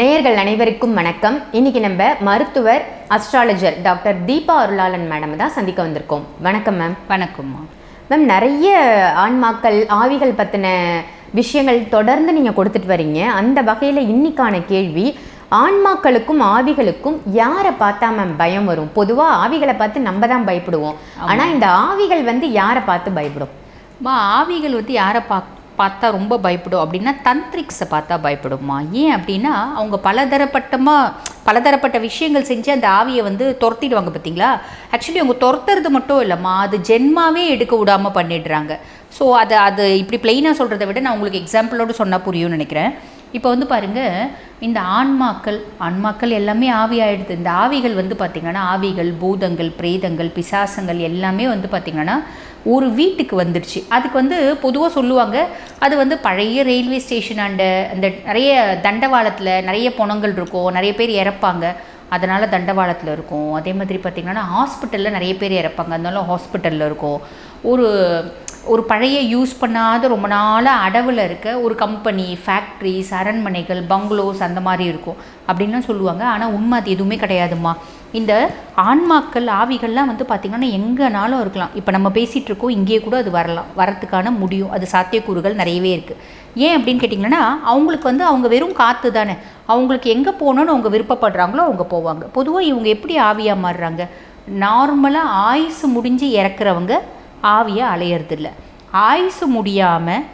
நேயர்கள் அனைவருக்கும் வணக்கம். இன்னைக்கு நம்ம மருத்துவர் astrologer doctor Deepa Arulalan madam தான் சந்திக்க வந்திருக்கோம். வணக்கம் மேம். வணக்கம்மா மேம் நிறைய ஆன்மாக்கள் ஆவிகள் பற்றின விஷயங்கள் தொடர்ந்து நீங்கள் கொடுத்துட்டு வரீங்க. அந்த வகையில் இன்னைக்கான கேள்வி ஆன்மாக்களுக்கும் ஆவிகளுக்கும் யாரை பார்த்தா மேம் பயம் வரும்? பொதுவாக ஆவிகளை பார்த்து நம்ம தான் பயப்படுவோம். ஆனால் இந்த ஆவிகள் வந்து யாரை பார்த்து பயப்படும்? ஆவிகள் வந்து யாரை பா பார்த்தா ரொம்ப பயப்படும். அப்படின்னா தந்த்ரிக்ஸை பார்த்தா பயப்படுமா ஏன் அப்படின்னா அவங்க பலதரப்பட்டமாக பலதரப்பட்ட விஷயங்கள் செஞ்சு அந்த ஆவியை வந்து துரத்திடுவாங்க பார்த்தீங்களா? ஆக்சுவலி அவங்க துரத்துறது மட்டும் இல்லைம்மா. அது ஜென்மாவே எடுக்க விடாமல் பண்ணிடுறாங்க. ஸோ அதை அது இப்படி பிளெயினாக சொல்கிறத விட நான் உங்களுக்கு எக்ஸாம்பிளோடு சொன்னால் புரியும்னு நினைக்கிறேன். இப்போ வந்து பாருங்கள் இந்த ஆன்மாக்கள் ஆன்மாக்கள் எல்லாமே ஆவி ஆகிடுது இந்த ஆவிகள் வந்து பார்த்திங்கன்னா ஆவிகள் பூதங்கள் பிரேதங்கள் பிசாசங்கள் எல்லாமே வந்து பார்த்திங்கன்னா ஒரு வீட்டுக்கு வந்துடுச்சு. அதுக்கு வந்து பொதுவாக சொல்லுவாங்க அது வந்து பழைய ரயில்வே ஸ்டேஷன் அண்ட அந்த நிறைய தண்டவாளத்தில் நிறைய பொணங்கள் இருக்கும் நிறைய பேர் இறப்பாங்க. அதனால் தண்டவாளத்தில் இருக்கும். அதே மாதிரி பார்த்திங்கன்னா ஹாஸ்பிட்டலில் நிறைய பேர் இறப்பாங்க. அதனால ஹாஸ்பிட்டலில் இருக்கும். ஒரு ஒரு பழைய யூஸ் பண்ணாத ரொம்ப நாளாக அடவில் இருக்க ஒரு கம்பெனி ஃபேக்ட்ரிஸ் அரண்மனைகள் பங்களோஸ் அந்த மாதிரி இருக்கும். அப்படின்லாம் சொல்லுவாங்க. ஆனால் உண்மை அது எதுவுமே கிடையாதும்மா. இந்த ஆன்மாக்கள் ஆவிகள்லாம் வந்து பார்த்திங்கன்னா எங்கேனாலும் இருக்கலாம். இப்போ நம்ம பேசிகிட்ருக்கோம் இங்கேயே கூட அது வரலாம். வரத்துக்கான முடியும். அது சாத்தியக்கூறுகள் நிறையவே இருக்குது ஏன் அப்படின்னு கேட்டிங்கன்னா அவங்களுக்கு வந்து அவங்க வெறும் காற்று தானே. அவங்களுக்கு எங்கே போகணுன்னு அவங்க விருப்பப்படுறாங்களோ அவங்க போவாங்க. பொதுவாக இவங்க எப்படி ஆவியாக மாறுறாங்க? நார்மலாக ஆயுசு முடிஞ்சு இறக்குறவங்க ஆவியை அலையிறதில்ல. ஆயுசு முடியாமல்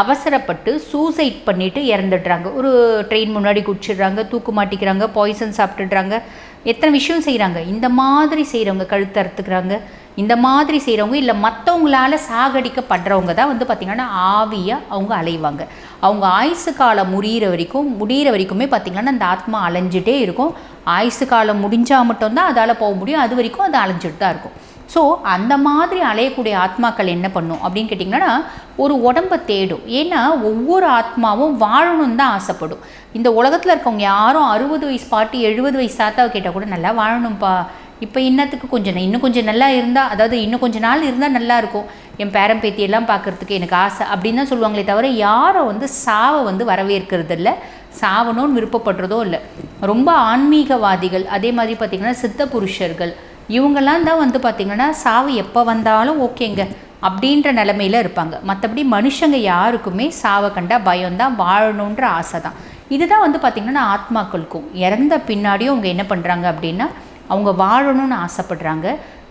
அவசரப்பட்டு சூசைட் பண்ணிவிட்டு இறந்துடுறாங்க. ஒரு ட்ரெயின் முன்னாடி குடிச்சிடுறாங்க தூக்கு மாட்டிக்கிறாங்க பாய்சன் சாப்பிட்டுடுறாங்க. எத்தனை விஷயம் செய்கிறாங்க இந்த மாதிரி செய்கிறவங்க கழுத்து அறுத்துக்கிறாங்க. இந்த மாதிரி செய்கிறவங்க இல்லை மற்றவங்களால சாகடிக்கப்படுறவங்க தான் வந்து பார்த்திங்கன்னா ஆவியாக அவங்க அலைவாங்க. அவங்க ஆயுசு காலம் முடிகிற வரைக்கும் முடிகிற வரைக்குமே பார்த்திங்கன்னா அந்த ஆத்மா அலைஞ்சிட்டே இருக்கும். ஆயுசு காலம் முடிஞ்சால் மட்டும்தான் அதால் போக முடியும். அது வரைக்கும் அது அலைஞ்சிட்டு தான் இருக்கும். ஸோ அந்த மாதிரி அலையக்கூடிய ஆத்மாக்கள் என்ன பண்ணும் அப்படின்னு கேட்டிங்கன்னா ஒரு உடம்பை தேடும். ஏன்னா ஒவ்வொரு ஆத்மாவும் வாழணும்னு தான் ஆசைப்படும். இந்த உலகத்தில் இருக்கவங்க யாரும் அறுபது வயசு பாட்டி எழுபது வயசு தாத்தாவை கேட்டால் கூட நல்லா வாழணும்ப்பா இப்போ இன்னத்துக்கு கொஞ்சம் இன்னும் கொஞ்சம் நல்லா இருந்தால் அதாவது இன்னும் கொஞ்ச நாள் இருந்தால் நல்லாயிருக்கும் என் பேரன் பேத்தி எல்லாம் பார்க்கறதுக்கு எனக்கு ஆசை அப்படின்னு தான் சொல்லுவாங்களே தவிர யாரும் வந்து சாவை வந்து வரவேற்கிறது இல்லை. சாவணும்னு விருப்பப்படுறதோ இல்லை. ரொம்ப ஆன்மீகவாதிகள் அதே மாதிரி பார்த்திங்கன்னா சித்த புருஷர்கள் இவங்கெல்லாம் தான் வந்து பார்த்திங்கன்னா சாவு எப்போ வந்தாலும் ஓகேங்க அப்படின்ற நிலமையில இருப்பாங்க. மற்றபடி மனுஷங்க யாருக்குமே சாவை கண்டா பயம்தான் வாழணுன்ற ஆசை தான் இதுதான் வந்து பார்த்திங்கன்னா ஆத்மாக்களுக்கும். இறந்த பின்னாடியும் அவங்க என்ன பண்ணுறாங்க அப்படின்னா அவங்க வாழணும்னு ஆசைப்படுறாங்க.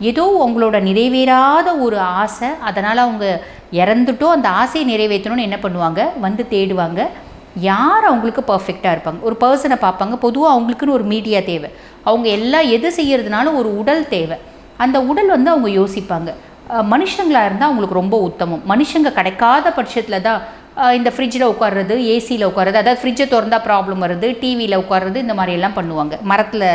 ஏதோ அவங்களோட நிறைவேறாத ஒரு ஆசை அதனால் அவங்க இறந்துட்டோ அந்த ஆசையை நிறைவேற்றணும்னு என்ன பண்ணுவாங்க? வந்து தேடுவாங்க. யார் அவங்களுக்கு பர்ஃபெக்டாக இருப்பாங்க? ஒரு பர்சனை பார்ப்பாங்க. பொதுவாக அவங்களுக்குன்னு ஒரு மீடியா தேவை. அவங்க எல்லாம் எது செய்கிறதுனாலும் ஒரு உடல் தேவை. அந்த உடல் வந்து அவங்க யோசிப்பாங்க. மனுஷங்களாக இருந்தால் அவங்களுக்கு ரொம்ப உத்தமம். மனுஷங்க கிடைக்காத பட்சத்தில் தான் இந்த ஃப்ரிட்ஜில் உட்கார்றது ஏசியில் உட்கார்றது அதாவது ஃப்ரிட்ஜை திறந்தா ப்ராப்ளம் வருது டிவியில் உட்கார்றது இந்த மாதிரி எல்லாம் பண்ணுவாங்க. மரத்தில்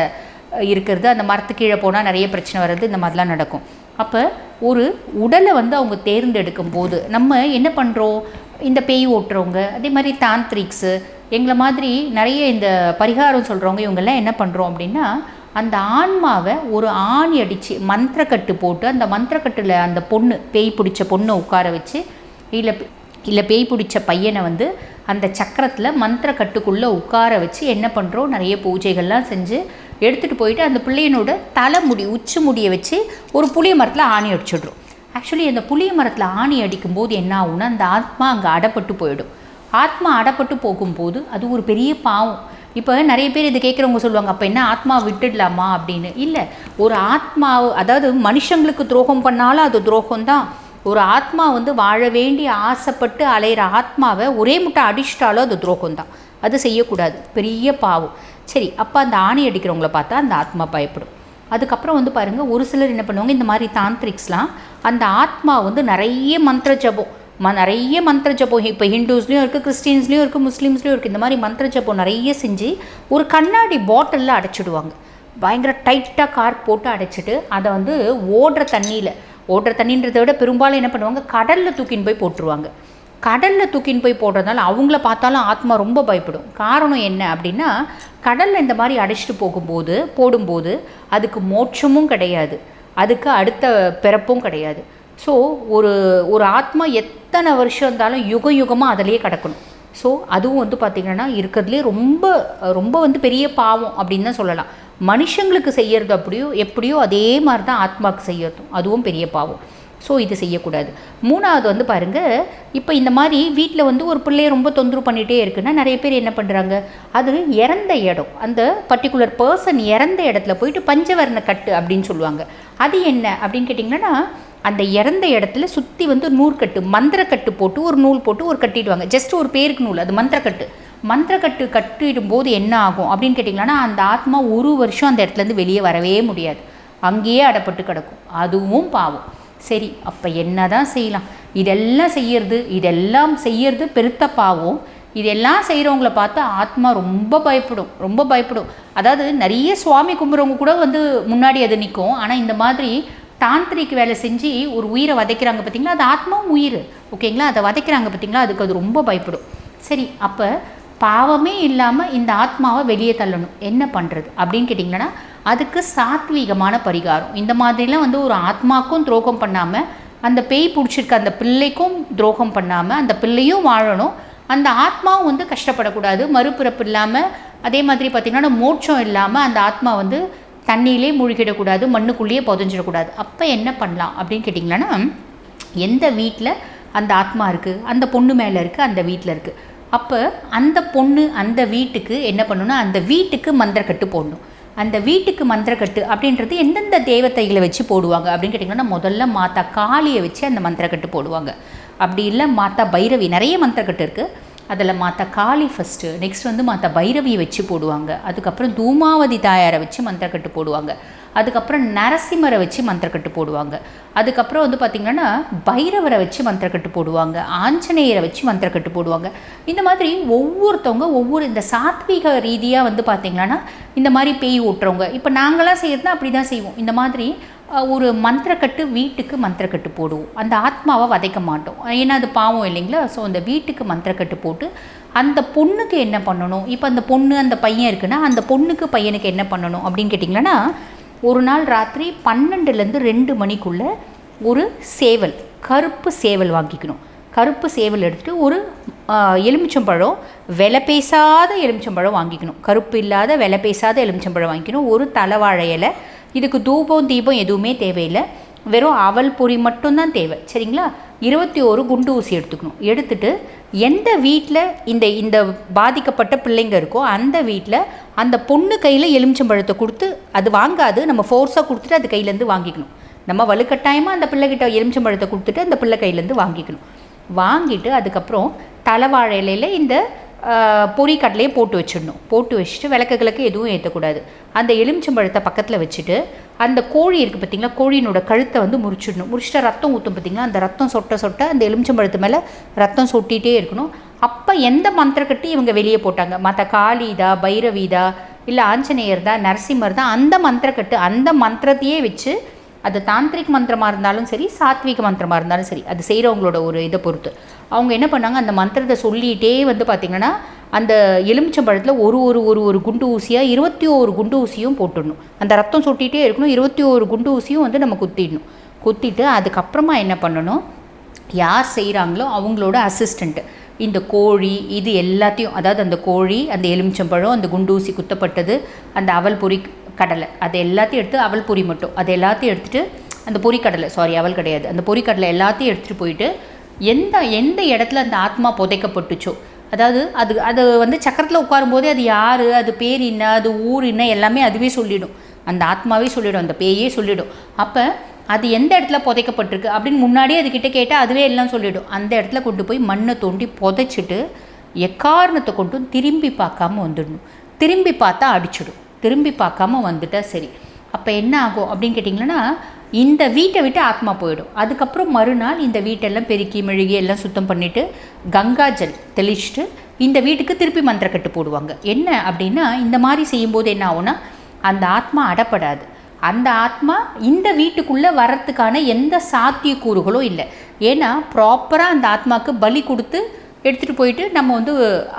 இருக்கிறது அந்த மரத்து கீழே போனால் நிறைய பிரச்சனை வர்றது இந்த மாதிரிலாம் நடக்கும். அப்போ ஒரு உடலை வந்து அவங்க தேர்ந்தெடுக்கும் போது நம்ம என்ன பண்ணுறோம் இந்த பேய் ஓட்டுறவங்க அதே மாதிரி தாந்திரிக்ஸு எங்களை மாதிரி நிறைய இந்த பரிகாரம் சொல்கிறவங்க இவங்கெல்லாம் என்ன பண்ணுறோம் அப்படின்னா அந்த ஆன்மாவை ஒரு ஆணி அடித்து மந்திரக்கட்டு போட்டு அந்த மந்திரக்கட்டில் அந்த பொண்ணு பேய் பிடிச்ச பொண்ணை உட்கார வச்சு இல்லை இல்லை பேய் பிடிச்ச பையனை வந்து அந்த சக்கரத்தில் மந்திர கட்டுக்குள்ளே உட்கார வச்சு என்ன பண்ணுறோம் நிறைய பூஜைகள்லாம் செஞ்சு எடுத்துகிட்டு போயிட்டு அந்த பிள்ளையனோட தலைமுடி உச்சி முடியை வச்சு ஒரு புளிய மரத்தில் ஆணி அடிச்சிடுறோம். ஆக்சுவலி அந்த புளிய மரத்தில் ஆணி அடிக்கும்போது என்ன ஆகும்னா அந்த ஆத்மா அங்கே அடப்பட்டு போயிடும். ஆத்மா அடப்பட்டு போகும்போது அது ஒரு பெரிய பாவம். இப்போ நிறைய பேர் இது கேட்குறவங்க சொல்லுவாங்க அப்போ என்ன ஆத்மா விட்டுடலாமா அப்படின்னு? இல்லை ஒரு ஆத்மா அதாவது மனுஷங்களுக்கு துரோகம் பண்ணாலும் அது துரோகம் தான் ஒரு ஆத்மா வந்து வாழ வேண்டி ஆசைப்பட்டு அலையிற ஆத்மாவை ஒரே முட்டை அடிச்சிட்டாலும் அது துரோகம் தான் அது செய்யக்கூடாது. பெரிய பாவம். சரி அப்போ அந்த ஆணி அடிக்கிறவங்கள பார்த்தா அந்த ஆத்மா பயப்படும். அதுக்கப்புறம் வந்து பாருங்கள் ஒரு சிலர் என்ன பண்ணுவாங்க இந்த மாதிரி தாந்திரிக்ஸ்லாம் அந்த ஆத்மா வந்து நிறைய மந்திர ஜபம் ம நிறைய மந்திர ஜபம். இப்போ ஹிந்துஸ்லேயும் இருக்குது கிறிஸ்டின்ஸ்லேயும் இருக்குது முஸ்லீம்ஸ்லேயும் இருக்குது இந்த மாதிரி மந்திர ஜபம் நிறைய செஞ்சு ஒரு கண்ணாடி பாட்டிலில் அடைச்சிடுவாங்க. பயங்கர டைட்டாக கார் போட்டு அடைச்சிட்டு அதை வந்து ஓடுற தண்ணியில் ஓடுற தண்ணின்றதை விட பெரும்பாலும் என்ன பண்ணுவாங்க கடலில் தூக்கின்னு போய் போட்டுருவாங்க. கடலில் தூக்கின்னு போய் போடுறதுனால அவங்கள பார்த்தாலும் ஆத்மா ரொம்ப பயப்படும். காரணம் என்ன அப்படின்னா கடலில் இந்த மாதிரி அடைச்சிட்டு போகும்போது போடும்போது அதுக்கு மோட்சமும் கிடையாது. அதுக்கு அடுத்த பிறப்பும் கிடையாது. ஸோ ஒரு ஒரு ஆத்மா எத்தனை வருஷம் இருந்தாலும் யுக யுகமாக அதிலேயே கிடக்கணும். ஸோ அதுவும் வந்து பார்த்திங்கன்னா இருக்கிறதுலே ரொம்ப ரொம்ப வந்து பெரிய பாவம் அப்படின்னு தான் சொல்லலாம். மனுஷங்களுக்கு செய்யறது அப்படியோ எப்படியோ அதே மாதிரி தான் ஆத்மாவுக்கு செய்யறதும். அதுவும் பெரிய பாவம். ஸோ இது செய்யக்கூடாது. மூணாவது வந்து பாருங்கள் இப்போ இந்த மாதிரி வீட்டில் வந்து ஒரு பிள்ளைய ரொம்ப தொந்தரவு பண்ணிகிட்டே இருக்குன்னா நிறைய பேர் என்ன பண்ணுறாங்க அது இறந்த இடம். அந்த பர்டிகுலர் பர்சன் இறந்த இடத்துல போயிட்டு பஞ்சவர்ண கட்டு அப்படின்னு சொல்லுவாங்க. அது என்ன அப்படின்னு கேட்டிங்கன்னா அந்த இறந்த இடத்துல சுற்றி வந்து நூற்கட்டு மந்திரக்கட்டு போட்டு ஒரு நூல் போட்டு ஒரு கட்டிடுவாங்க. ஜஸ்ட் ஒரு பேருக்கு நூல் அது மந்திரக்கட்டு. மந்திரக்கட்டு கட்டிடும் போது என்ன ஆகும் அப்படின்னு கேட்டிங்கன்னா அந்த ஆத்மா ஒரு வருஷம் அந்த இடத்துலேருந்து வெளியே வரவே முடியாது. அங்கேயே அடப்பட்டு கிடக்கும். அதுவும் பாவம். சரி அப்போ என்ன தான் செய்யலாம்? இதெல்லாம் செய்யறது இதெல்லாம் செய்யறது பெருத்த பாவம். இதெல்லாம் செய்கிறவங்கள பார்த்து ஆத்மா ரொம்ப பயப்படும் ரொம்ப பயப்படும். அதாவது நிறைய சுவாமி கும்பிட்றவங்க கூட வந்து முன்னாடி அது நிற்கும் ஆனால் இந்த மாதிரி தாந்திரிக் வேலை செஞ்சு ஒரு உயிரை வதைக்கிறாங்க பார்த்தீங்களா? அது ஆத்மாவும் உயிர். ஓகேங்களா? அதை வதைக்கிறாங்க பார்த்தீங்களா? அதுக்கு அது ரொம்ப பயப்படும். சரி அப்போ பாவமே இல்லாமல் இந்த ஆத்மாவை வெளியே தள்ளணும். என்ன பண்ணுறது அப்படின்னு கேட்டிங்கன்னா அதுக்கு சாத்வீகமான பரிகாரம். இந்த மாதிரிலாம் வந்து ஒரு ஆத்மாக்கும் துரோகம் பண்ணாமல் அந்த பேய் பிடிச்சிருக்க அந்த பிள்ளைக்கும் துரோகம் பண்ணாமல் அந்த பிள்ளையும் வாழணும். அந்த ஆத்மாவும் வந்து கஷ்டப்படக்கூடாது. மறுபிறப்பு இல்லாமல் அதே மாதிரி பார்த்திங்கன்னா மோட்சம் இல்லாமல் அந்த ஆத்மா வந்து தண்ணியிலே மூழ்கிடக்கூடாது மண்ணுக்குள்ளேயே புதஞ்சிடக்கூடாது. அப்போ என்ன பண்ணலாம் அப்படின்னு கேட்டிங்கன்னா எந்த வீட்டில் அந்த ஆத்மா இருக்குது அந்த பொண்ணு மேலே இருக்குது அந்த வீட்டில் இருக்குது அப்போ அந்த பொண்ணு அந்த வீட்டுக்கு என்ன பண்ணணும்னா அந்த வீட்டுக்கு மந்திரக்கட்டு போடணும். அந்த வீட்டுக்கு மந்திரக்கட்டு அப்படின்றது எந்தெந்த தேவத்தைகளை வச்சு போடுவாங்க அப்படின்னு கேட்டிங்கன்னா முதல்ல மாதா காளியை வச்சு அந்த மந்திரக்கட்டு போடுவாங்க. அப்படி இல்லை மாதா பைரவி நிறைய மந்திரக்கட்டு இருக்குது அதில் மாதா காளி ஃபஸ்ட்டு நெக்ஸ்ட் வந்து மாதா பைரவியை வச்சு போடுவாங்க. அதுக்கப்புறம் தூமாவதி தாயாரை வச்சு மந்திரக்கட்டு போடுவாங்க. அதுக்கப்புறம் நரசிம்மரை வச்சு மந்திரக்கட்டு போடுவாங்க. அதுக்கப்புறம் வந்து பார்த்திங்கன்னா பைரவரை வச்சு மந்திரக்கட்டு போடுவாங்க. ஆஞ்சநேயரை வச்சு மந்திரக்கட்டு போடுவாங்க. இந்த மாதிரி ஒவ்வொருத்தவங்க ஒவ்வொரு இந்த சாத்வீக ரீதியாக வந்து பார்த்திங்கன்னா இந்த மாதிரி பேய் ஓட்டுறவங்க. இப்போ நாங்களாம் செய்கிறதுனா அப்படி தான் செய்வோம். இந்த மாதிரி ஒரு மந்திரக்கட்டு வீட்டுக்கு மந்திரக்கட்டு போடுவோம். அந்த ஆத்மாவை வதைக்க மாட்டோம். ஏன்னா அது பாவம் இல்லைங்களா? ஸோ அந்த வீட்டுக்கு மந்திரக்கட்டு போட்டு அந்த பொண்ணுக்கு என்ன பண்ணணும்? இப்போ அந்த பொண்ணு அந்த பையன் இருக்குன்னா அந்த பொண்ணுக்கு பையனுக்கு என்ன பண்ணணும் அப்படின்னு கேட்டிங்கன்னா ஒரு நாள் ராத்திரி பன்னெண்டுலேருந்து ரெண்டு மணிக்குள்ளே ஒரு சேவல் கருப்பு சேவல் வாங்கிக்கணும். கருப்பு சேவல் எடுத்துகிட்டு ஒரு எலுமிச்சம்பழம் விலை பேசாத எலுமிச்சம்பழம் வாங்கிக்கணும். கருப்பு இல்லாத விலை பேசாத எலுமிச்சம்பழம் வாங்கிக்கணும். ஒரு தலைவாழை இலை. இதுக்கு தூபம் தீபம் எதுவுமே தேவையில்லை. வெறும் அவல் பொறி மட்டும்தான் தேவை. சரிங்களா? இருபத்தி ஒரு குண்டு ஊசி எடுத்துக்கணும். எடுத்துட்டு எந்த வீட்டில் இந்த இந்த பாதிக்கப்பட்ட பிள்ளைங்க இருக்கோ அந்த வீட்டில் அந்த பொண்ணு கையில் எலுமிச்சம்பழத்தை கொடுத்து அது வாங்காது. நம்ம ஃபோர்ஸாக கொடுத்துட்டு அது கையிலேருந்து வாங்கிக்கணும். நம்ம வலுக்கட்டாயமாக அந்த பிள்ளைகிட்ட எலுமிச்சம்பழத்தை கொடுத்துட்டு அந்த பிள்ளை கையிலேருந்து வாங்கிக்கணும். வாங்கிட்டு அதுக்கப்புறம் தலைவாழ இலையில இந்த பொறி பொரிக்கடலையே போட்டு வச்சிடணும். போட்டு வச்சுட்டு விளக்குகளுக்கு எதுவும் ஏற்றக்கூடாது அந்த எலுமிச்சம்பழத்தை பக்கத்தில் வச்சுட்டு அந்த கோழி இருக்குது பார்த்தீங்களா கோழியினோட கழுத்தை வந்து முறிச்சிடணும். முறிச்சிட்டா ரத்தம் ஊற்றும் பார்த்திங்களா அந்த ரத்தம் சொட்ட சொட்ட அந்த எலுமிச்சம்பழத்து மேலே ரத்தம் சொட்டிகிட்டே இருக்கணும். அப்போ எந்த மந்திரக்கட்டு இவங்க வெளியே போட்டாங்க? மற்ற காளிதா பைரவிதா இல்லை ஆஞ்சநேயர் தான் நரசிம்மர் தான் அந்த மந்திரக்கட்டு அந்த மந்திரத்தையே வச்சு அது தாந்திரிக் மந்திரமாக இருந்தாலும் சரி சாத்விக மந்திரமாக இருந்தாலும் சரி அது செய்கிறவங்களோட ஒரு இதை பொறுத்து. அவங்க என்ன பண்ணாங்க அந்த மந்திரத்தை சொல்லிகிட்டே வந்து பார்த்திங்கன்னா அந்த எலுமிச்சம்பழத்தில் ஒரு ஒரு ஒரு ஒரு குண்டு ஊசியாக இருபத்தி ஓரு குண்டு ஊசியும் போட்டுடணும். அந்த ரத்தம் சொட்டிகிட்டே இருக்கணும் இருபத்தி ஒரு குண்டு ஊசியும் வந்து நம்ம குத்திடணும். குத்திட்டு அதுக்கப்புறமா என்ன பண்ணணும் யார் செய்கிறாங்களோ அவங்களோட அசிஸ்டண்ட்டு இந்த கோழி இது எல்லாத்தையும் அதாவது அந்த கோழி அந்த எலுமிச்சம்பழம் அந்த குண்டூசி குத்தப்பட்டது அந்த அவல் பொரி கடலை. அது எல்லாத்தையும் எடுத்து அவல் பொரி மட்டும். அது எல்லாத்தையும் எடுத்துகிட்டு அந்த பொரிக்கடலை சாரி அவல் கிடையாது. அந்த பொரிக்கடலை எல்லாத்தையும் எடுத்துகிட்டு போயிட்டு எந்த எந்த இடத்துல அந்த ஆத்மா புதைக்கப்பட்டுச்சோ அதாவது அது அது வந்து சக்கரத்தில் உட்காரும்போதே அது யார் அது பேர் என்ன அது ஊர் என்ன எல்லாமே அதுவே சொல்லிடும். அந்த ஆத்மாவே சொல்லிடும் அந்த பேயே சொல்லிடும். அப்போ அது எந்த இடத்துல புதைக்கப்பட்டிருக்கு அப்படின்னு முன்னாடியே அதுக்கிட்ட கேட்டால் அதுவே எல்லாம் சொல்லிவிடும் அந்த இடத்துல கொண்டு போய் மண்ணை தோண்டி புதைச்சிட்டு எக்காரணத்தை கொண்டும் திரும்பி பார்க்காம வந்துடணும். திரும்பி பார்த்தா அடிச்சிடும். திரும்பி பார்க்காம வந்துட்டால் சரி. அப்போ என்ன ஆகும் அப்படின்னு கேட்டிங்கன்னா இந்த வீட்டை விட்டு ஆத்மா போயிடும். அதுக்கப்புறம் மறுநாள் இந்த வீட்டெல்லாம் பெருக்கி மெழுகி எல்லாம் சுத்தம் பண்ணிவிட்டு கங்காஜல் தெளிச்சுட்டு இந்த வீட்டுக்கு திருப்பி மந்திரக்கட்டு போடுவாங்க. என்ன அப்படின்னா இந்த மாதிரி செய்யும்போது என்ன ஆகும்னா அந்த ஆத்மா அடப்படாது. அந்த ஆத்மா இந்த வீட்டுக்குள்ளே வரத்துக்கான எந்த சாத்தியக்கூறுகளும் இல்லை. ஏன்னா ப்ராப்பராக அந்த ஆத்மாவுக்கு பலி கொடுத்து எடுத்துகிட்டு போயிட்டு நம்ம வந்து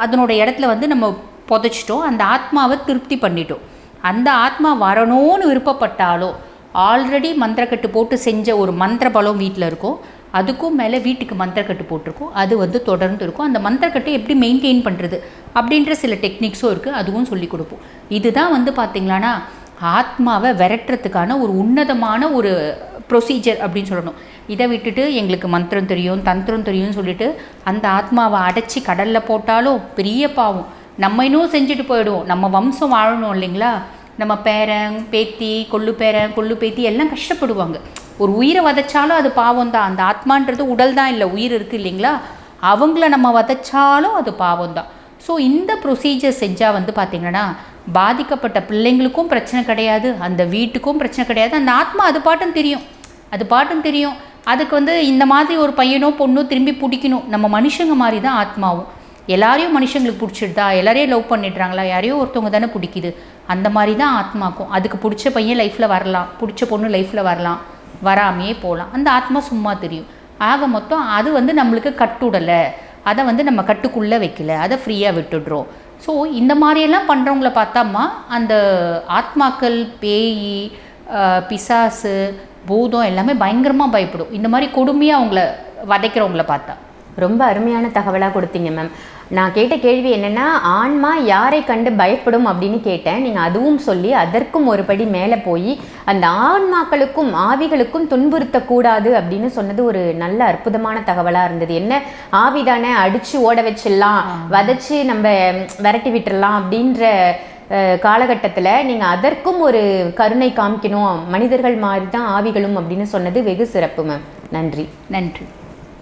அதனோட இடத்துல வந்து நம்ம புதைச்சிட்டோம். அந்த ஆத்மாவை திருப்தி பண்ணிட்டோம். அந்த ஆத்மா வரணும்னு விருப்பப்பட்டாலோ ஆல்ரெடி மந்திரக்கட்டு போட்டு செஞ்ச ஒரு மந்திர பலம் வீட்டில் இருக்கும் அதுக்கும் மேலே வீட்டுக்கு மந்திரக்கட்டு போட்டிருக்கும். அது வந்து தொடர்ந்து இருக்கும். அந்த மந்திரக்கட்டை எப்படி மெயின்டைன் பண்ணுறது அப்படின்ற சில டெக்னிக்ஸும் இருக்குது அதுவும் சொல்லி கொடுப்போம். இதுதான் வந்து பார்த்திங்களானா ஆத்மாவை விரட்டுறதுக்கான ஒரு உன்னதமான ஒரு ப்ரொசீஜர் அப்படின்னு சொல்லணும். இதை விட்டுட்டு எங்களுக்கு மந்திரம் தெரியும் தந்திரம் தெரியும்னு சொல்லிட்டு அந்த ஆத்மாவை அடைச்சி கடலில் போட்டாலும் பெரிய பாவம். நம்ம இன்னும் செஞ்சுட்டு போயிடுவோம். நம்ம வம்சம் வாழணும் இல்லைங்களா? நம்ம பேரன் பேத்தி கொள்ளு பேரன் கொள்ளு பேத்தி எல்லாம் கஷ்டப்படுவாங்க. ஒரு உயிரை வதைச்சாலும் அது பாவம் தான் அந்த ஆத்மான்றது உடல் தான் இல்லை உயிர் இருக்குது இல்லைங்களா? அவங்கள நம்ம வதைச்சாலும் அது பாவம் தான் ஸோ இந்த ப்ரொசீஜர் செஞ்சால் வந்து பார்த்திங்கன்னா பாதிக்கப்பட்ட பிள்ளைங்களுக்கும் பிரச்சனை கிடையாது அந்த வீட்டுக்கும் பிரச்சனை கிடையாது அந்த ஆத்மா அது பாட்டும் தெரியும். அது பாட்டும் தெரியும். அதுக்கு வந்து இந்த மாதிரி ஒரு பையனோ பொண்ணோ திரும்பி பிடிக்கணும். நம்ம மனுஷங்க மாதிரி தான் ஆத்மாவும். எல்லாரையும் மனுஷங்களுக்கு பிடிச்சிடுதா எல்லாரையும் லவ் பண்ணிடுறாங்களா? யாரையோ ஒருத்தவங்க தானே பிடிக்குது. அந்த மாதிரி தான் ஆத்மாக்கும். அதுக்கு பிடிச்ச பையன் லைஃப்பில் வரலாம். பிடிச்ச பொண்ணு லைஃப்பில் வரலாம். வராமையே போகலாம் அந்த ஆத்மா சும்மா தெரியும். ஆக மொத்தம் அது வந்து நம்மளுக்கு கட்டுடலை. அதை வந்து நம்ம கட்டுக்குள்ளே வைக்கல. அதை ஃப்ரீயாக விட்டுடுறோம். ஸோ இந்த மாதிரியெல்லாம் பண்ணுறவங்கள பார்த்தாம்மா அந்த ஆத்மாக்கள் பேய் பிசாசு பூதம் எல்லாமே பயங்கரமாக பயப்படும். இந்த மாதிரி கொடுமையாக அவங்கள வதைக்கிறவங்கள பார்த்தா. ரொம்ப அருமையான தகவலாக கொடுத்தீங்க மேம் நான் கேட்ட கேள்வி என்னன்னா ஆன்மா யாரை கண்டு பயப்படும் அப்படின்னு கேட்டேன். நீங்கள் அதுவும் சொல்லி அதற்கும் ஒரு படி மேலே போய் அந்த ஆன்மாக்களுக்கும் ஆவிகளுக்கும் துன்புறுத்தக்கூடாது அப்படின்னு சொன்னது ஒரு நல்ல அற்புதமான தகவலாக இருந்தது. என்ன? ஆவி தானே அடித்து ஓட வச்சிடலாம் வதைச்சு நம்ம விரட்டி விட்டுறலாம் அப்படின்ற காலகட்டத்தில் நீங்கள் அதற்கும் ஒரு கருணை காமிக்கணும். மனிதர்கள் மாதிரி தான் ஆவிகளும் அப்படின்னு சொன்னது வெகு சிறப்பு மேம் நன்றி. நன்றி.